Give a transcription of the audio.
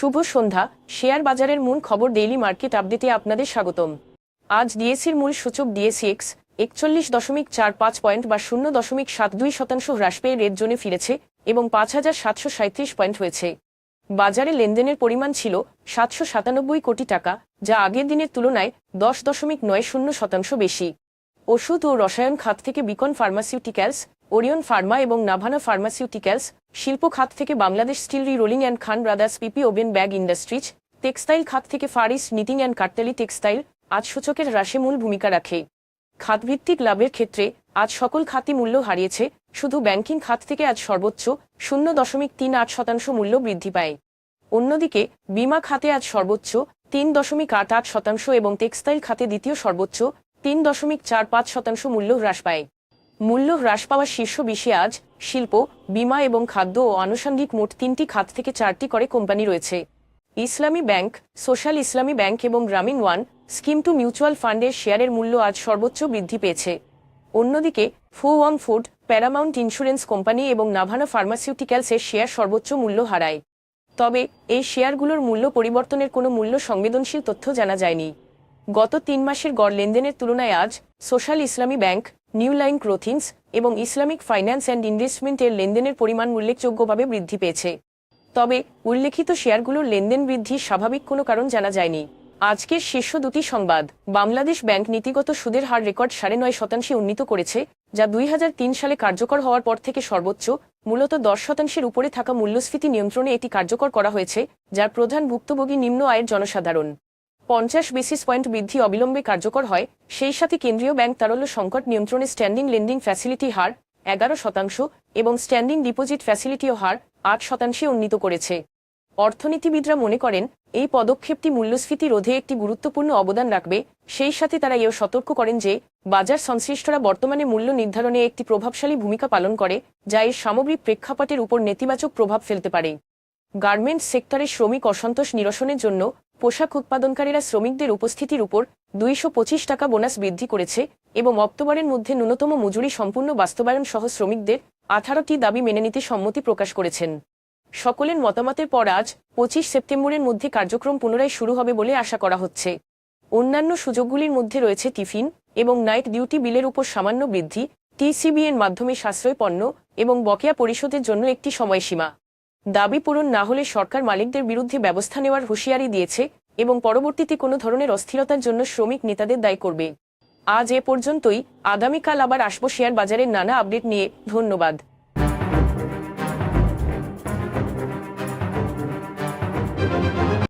শুভ সন্ধ্যা। Share বাজারের মূল খবর ডেইলি মার্কেট আপডেটে আপনাদের স্বাগতম। আজ ডিএসির মূল সূচক ডিএসিএক্স একচল্লিশ দশমিক চার পাঁচ পয়েন্ট বা শূন্য দশমিক সাত দুই শতাংশ হ্রাস পেয়ে রেড জোনে ফিরেছে এবং পাঁচ হাজার সাতশো সাঁত্রিশ পয়েন্ট হয়েছে। বাজারে লেনদেনের পরিমাণ ছিল সাতশো সাতানব্বই কোটি টাকা, যা আগের দিনের তুলনায় দশ দশমিক নয় শূন্য শতাংশ বেশি। ওষুধ ও রসায়ন খাত থেকে বিকন ফার্মাসিউটিক্যালস ওরিয়ন ফার্মা এবং নাভানা ফার্মাসিউটিক্যালস, শিল্প খাত থেকে Bangladesh steel re rolling and Khan brothers PP woven bag industries, textile খাত থেকে Faris knitting and Kathali textile, আজ সূচকের হ্রাসে মূল ভূমিকা রাখে। খাতভিত্তিক লাভের ক্ষেত্রে আজ সকল খাতই মূল্য হারিয়েছে, শুধু ব্যাংকিং খাত থেকে আজ সর্বোচ্চ শূন্য দশমিক তিন আট শতাংশ মূল্য বৃদ্ধি পায়। অন্যদিকে, বিমা খাতে আজ সর্বোচ্চ তিন দশমিক আট আট শতাংশ এবং টেক্সটাইল খাতে দ্বিতীয় সর্বোচ্চ তিন দশমিক চার পাঁচ শতাংশ মূল্য হ্রাস পায়। মূল্য হ্রাস পাওয়া শীর্ষ বিশে আজ শিল্প, বিমা এবং খাদ্য ও আনুষঙ্গিক মোট তিনটি খাত থেকে চারটি করে কোম্পানি রয়েছে। ইসলামী ব্যাংক, সোশ্যাল ইসলামী ব্যাংক এবং গ্রামীণ ওয়ান স্কিম টু মিউচুয়াল ফান্ডের শেয়ারের মূল্য আজ সর্বোচ্চ বৃদ্ধি পেয়েছে। অন্যদিকে, Fu Wang food, Paramount insurance company এবং নাভানা ফার্মাসিউটিক্যালসের শেয়ার সর্বোচ্চ মূল্য হারায়। তবে, এই শেয়ারগুলোর মূল্য পরিবর্তনের কোনো মূল্য সংবেদনশীল তথ্য জানা যায়নি। গত তিন মাসের গড় লেনদেনের তুলনায় আজ সোশ্যাল ইসলামী ব্যাংক নিউ লাইন ক্রোথিংস এবং ইসলামিক ফাইন্যান্স অ্যান্ড ইনভেস্টমেন্টের লেনদেনের পরিমাণ উল্লেখযোগ্যভাবে বৃদ্ধি পেয়েছে। তবে, উল্লেখিত শেয়ারগুলোর লেনদেন বৃদ্ধির স্বাভাবিক কোনো কারণ জানা যায়নি। আজকের শীর্ষ দুটি সংবাদ, বাংলাদেশ ব্যাংক নীতিগত সুদের হার রেকর্ড সাড়ে নয় শতাংশে উন্নীত করেছে, যা দুই হাজার তিন সালে কার্যকর হওয়ার পর থেকে সর্বোচ্চ, মূলত দশ শতাংশের উপরে থাকা মূল্যস্ফীতি নিয়ন্ত্রণে এটি কার্যকর করা হয়েছে, যার প্রধান ভুক্তভোগী নিম্ন আয়ের জনসাধারণ। পঞ্চাশ বেসিস পয়েন্ট বৃদ্ধি অবিলম্বে কার্যকর হয়, সেই সাথে কেন্দ্রীয় ব্যাংক তারল্য সংকট নিয়ন্ত্রণে স্ট্যান্ডিং লেন্ডিং ফ্যাসিলিটি হার এগারো শতাংশ এবং স্ট্যান্ডিং ডিপোজিট ফ্যাসিলিটিও হার আট শতাংশে উন্নীত করেছে। অর্থনীতিবিদরা মনে করেন, এই পদক্ষেপটি মূল্যস্ফীতি রোধে একটি গুরুত্বপূর্ণ অবদান রাখবে, সেই সাথে তারা এও সতর্ক করেন যে, বাজার সংশ্লিষ্টরা বর্তমানে মূল্য নির্ধারণে একটি প্রভাবশালী ভূমিকা পালন করে, যা এর সামগ্রিক প্রেক্ষাপটের উপর নেতিবাচক প্রভাব ফেলতে পারে। গার্মেন্টস সেক্টরে শ্রমিক অসন্তোষ নিরসনের জন্য পোশাক উৎপাদনকারীরা শ্রমিকদের উপস্থিতির উপর দুইশো পঁচিশ টাকা বোনাস বৃদ্ধি করেছে এবং অক্টোবরের মধ্যে ন্যূনতম মজুরি সম্পূর্ণ বাস্তবায়ন সহ শ্রমিকদের আঠারোটি দাবি মেনে নিতে সম্মতি প্রকাশ করেছেন। সকলের মতামতের পর আজ পঁচিশ সেপ্টেম্বরের মধ্যে কার্যক্রম পুনরায় শুরু হবে বলে আশা করা হচ্ছে। অন্যান্য সুযোগগুলির মধ্যে রয়েছে টিফিন এবং নাইট ডিউটি বিলের উপর সামান্য বৃদ্ধি টিসিবি এর মাধ্যমে সাশ্রয় পণ্য এবং বকেয়া পরিশোধের জন্য একটি সময়সীমা। দাবি পূরণ না হলে সরকার মালিকদের বিরুদ্ধে ব্যবস্থা নেওয়ার হুঁশিয়ারি দিয়েছে এবং পরবর্তীতে কোনো ধরনের অস্থিরতার জন্য শ্রমিক নেতাদের দায়ী করবে। আজ এ পর্যন্তই। আগামীকাল আবার আসব শেয়ার বাজারের নানা আপডেট নিয়ে। ধন্যবাদ।